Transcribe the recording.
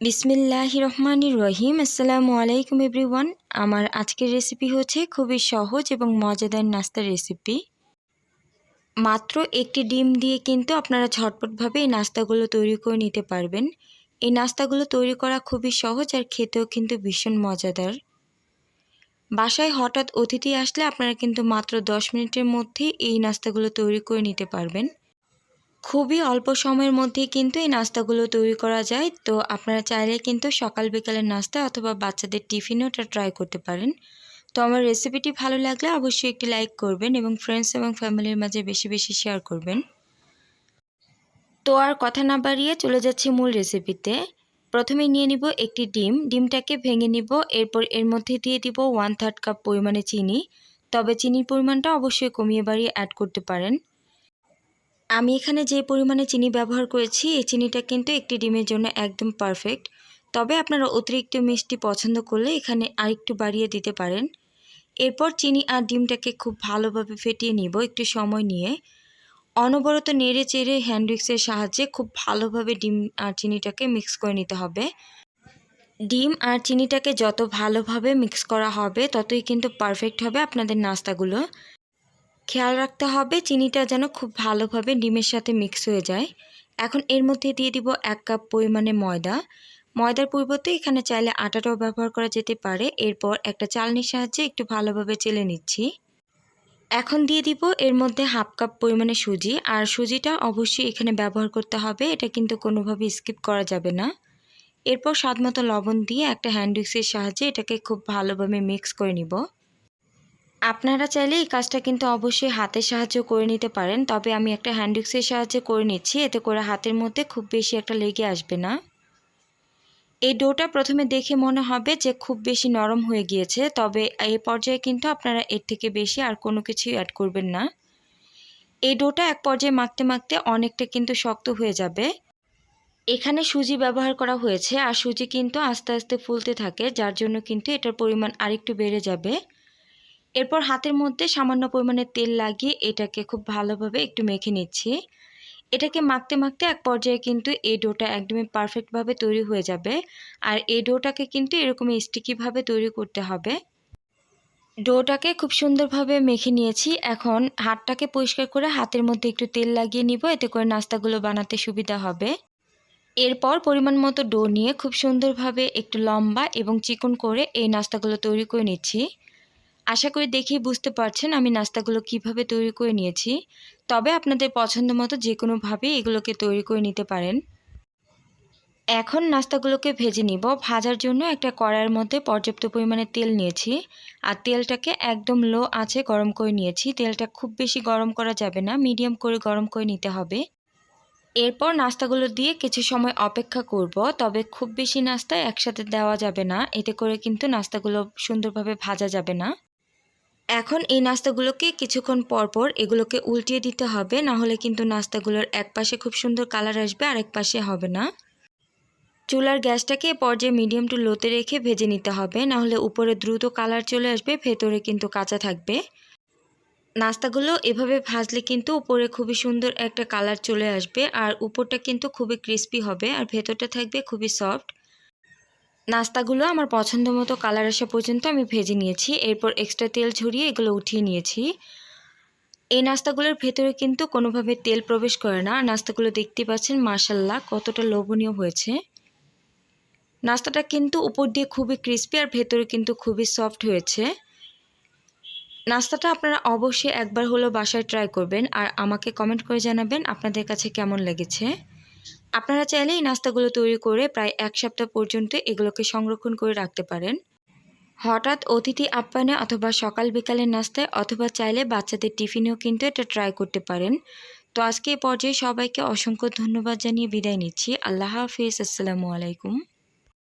বিসমিল্লাহ রহমানির রহিম। আসসালামু আলাইকুম এভরিওয়ান। আমার আজকের রেসিপি হচ্ছে খুবই সহজ এবং মজাদার নাস্তার রেসিপি। মাত্র একটি ডিম দিয়ে কিন্তু আপনারা ঝটপটভাবে এই নাস্তাগুলো তৈরি করে নিতে পারবেন। এই নাস্তাগুলো তৈরি করা খুবই সহজ আর খেতেও কিন্তু ভীষণ মজাদার। বাসায় হঠাৎ অতিথি আসলে আপনারা কিন্তু মাত্র দশ মিনিটের মধ্যেই এই নাস্তাগুলো তৈরি করে নিতে পারবেন। খুবই অল্প সময়ের মধ্যেই কিন্তু এই নাস্তাগুলো তৈরি করা যায়। তো আপনারা চাইলে কিন্তু সকাল বিকালের নাস্তা অথবা বাচ্চাদের টিফিনও ওটা ট্রাই করতে পারেন। তো আমার রেসিপিটি ভালো লাগলে অবশ্যই একটি লাইক করবেন এবং ফ্রেন্ডস এবং ফ্যামিলির মাঝে বেশি বেশি শেয়ার করবেন। তো আর কথা না বাড়িয়ে চলে যাচ্ছি মূল রেসিপিতে প্রথমে নিয়ে নিব একটি ডিম। ডিমটাকে ভেঙে নিব। এরপর এর মধ্যে দিয়ে দিব ওয়ান থার্ড কাপ পরিমাণে চিনি। তবে চিনির পরিমাণটা অবশ্যই কমিয়ে বাড়িয়ে অ্যাড করতে পারেন। আমি এখানে যে পরিমাণে চিনি ব্যবহার করেছি, এই চিনিটা কিন্তু একটি ডিমের জন্য একদম পারফেক্ট তবে আপনারা অতিরিক্ত মিষ্টি পছন্দ করলে এখানে আরেকটু বাড়িয়ে দিতে পারেন। এরপর চিনি আর ডিমটাকে খুব ভালোভাবে ফেটিয়ে নিব একটু সময় নিয়ে। অনবরত নেড়ে চেড়ে হ্যান্ড উইক্সের সাহায্যে খুব ভালোভাবে ডিম আর চিনিটাকে মিক্স করে নিতে হবে। ডিম আর চিনিটাকে যত ভালোভাবে মিক্স করা হবে, ততই কিন্তু পারফেক্ট হবে আপনাদের নাস্তাগুলো। খেয়াল রাখতে হবে চিনিটা যেন খুব ভালোভাবে ডিমের সাথে মিক্স হয়ে যায়। এখন এর মধ্যে দিয়ে দিব এক কাপ পরিমাণে ময়দা। ময়দার পরিবর্তে এখানে চাইলে আটাটাও ব্যবহার করা যেতে পারে। এরপর একটা চালনির সাহায্যে একটু ভালোভাবে চেলে নিচ্ছি। এখন দিয়ে দিব এর মধ্যে হাফ কাপ পরিমাণে সুজি। আর সুজিটা অবশ্যই এখানে ব্যবহার করতে হবে, এটা কিন্তু কোনোভাবে স্কিপ করা যাবে না। এরপর স্বাদমতো লবণ দিয়ে একটা হ্যান্ড উইক্সের সাহায্যে এটাকে খুব ভালোভাবে মিক্স করে নিব। আপনারা চাইলে এই কাজটা কিন্তু অবশ্যই হাতের সাহায্য করে নিতে পারেন, তবে আমি একটা হ্যান্ডউক্সের সাহায্যে করে নিচ্ছি, এতে করে হাতের মধ্যে খুব বেশি একটা লেগে আসবে না। এই ডোটা প্রথমে দেখে মনে হবে যে খুব বেশি নরম হয়ে গিয়েছে, তবে এই পর্যায়ে কিন্তু আপনারা এর থেকে বেশি আর কোনো কিছুই অ্যাড করবেন না। এই ডোটা এক পর্যায়ে মাখতে মাখতে অনেকটা কিন্তু শক্ত হয়ে যাবে। এখানে সুজি ব্যবহার করা হয়েছে, আর সুজি কিন্তু আস্তে আস্তে ফুলতে থাকে, যার জন্য কিন্তু এটার পরিমাণ আরেকটু বেড়ে যাবে। এরপর হাতের মধ্যে সামান্য পরিমাণে তেল লাগিয়ে এটাকে খুব ভালোভাবে একটু মেখে নিচ্ছি। এটাকে মাখতে মাখতে এক পর্যায়ে কিন্তু এই ডোটা একদমই পারফেক্টভাবে তৈরি হয়ে যাবে। আর এই ডোটাকে কিন্তু এরকমই স্টিকিভাবে তৈরি করতে হবে। ডোটাকে খুব সুন্দরভাবে মেখে নিয়েছি। এখন হাতটাকে পরিষ্কার করে হাতের মধ্যে একটু তেল লাগিয়ে নিব। এতে করে নাস্তাগুলো বানাতে সুবিধা হবে। এরপর পরিমাণ মতো ডো নিয়ে খুব সুন্দরভাবে একটু লম্বা এবং চিকন করে এই নাস্তাগুলো তৈরি করে নিচ্ছি। আশা করি দেখেই বুঝতে পারছেন আমি নাস্তাগুলো কীভাবে তৈরি করে নিয়েছি। তবে আপনাদের পছন্দ মতো যে কোনোভাবে এগুলোকে তৈরি করে নিতে পারেন। এখন নাস্তাগুলোকে ভেজে নিব। ভাজার জন্য একটা কড়াইয়ের মধ্যে পর্যাপ্ত পরিমাণে তেল নিয়েছি। আর তেলটাকে একদম লো আছে গরম করে নিয়েছি। তেলটা খুব বেশি গরম করা যাবে না, মিডিয়াম করে গরম করে নিতে হবে। এরপর নাস্তাগুলো দিয়ে কিছু সময় অপেক্ষা করব। তবে খুব বেশি নাস্তা একসাথে দেওয়া যাবে না। এতে করে কিন্তু নাস্তাগুলো সুন্দরভাবে ভাজা যাবে না। এখন এই নাস্তাগুলোকে কিছুক্ষণ পরপর এগুলোকে উল্টিয়ে দিতে হবে না হলে কিন্তু নাস্তাগুলোর এক পাশে খুব সুন্দর কালার আসবে আর এক পাশে হবে না। চুলার গ্যাসটাকে পর্যায়ে মিডিয়াম টু লোতে রেখে ভেজে নিতে হবে না হলে উপরে দ্রুত কালার চলে আসবে, ভেতরে কিন্তু কাঁচা থাকবে। নাস্তাগুলো এভাবে ভাজলে কিন্তু উপরে খুবই সুন্দর একটা কালার চলে আসবে, আর উপরটা কিন্তু খুবই ক্রিস্পি হবে, আর ভেতরটা থাকবে খুবই সফট। নাস্তাগুলো আমার পছন্দ মতো কালার আসা পর্যন্ত আমি ভেজে নিয়েছি। এরপর এক্সট্রা তেল ঝরিয়ে এগুলো উঠিয়ে নিয়েছি। এই নাস্তাগুলোর ভেতরে কিন্তু কোনোভাবে তেল প্রবেশ করে না। নাস্তাগুলো দেখতে পাচ্ছেন মার্শাল্লাহ কতটা লোভনীয় হয়েছে। নাস্তাটা কিন্তু উপর দিয়ে খুবই ক্রিস্পি আর ভেতরে কিন্তু খুবই সফট হয়েছে। নাস্তাটা আপনারা অবশ্যই একবার হলো বাসায় ট্রাই করবেন। আর আমাকে কমেন্ট করে জানাবেন আপনাদের কাছে কেমন লেগেছে। আপনারা চাইলে এই নাস্তাগুলো তৈরি করে প্রায় এক সপ্তাহ পর্যন্ত এগুলোকে সংরক্ষণ করে রাখতে পারেন। হঠাৎ অতিথি আপ্যানে অথবা সকাল বিকালের নাস্তায় অথবা চাইলে বাচ্চাদের টিফিনেও কিন্তু এটা ট্রাই করতে পারেন। তো আজকে এই পর্যায়ে সবাইকে অসংখ্য ধন্যবাদ জানিয়ে বিদায় নিচ্ছি। আল্লাহ হাফিজ। আসসালামু আলাইকুম।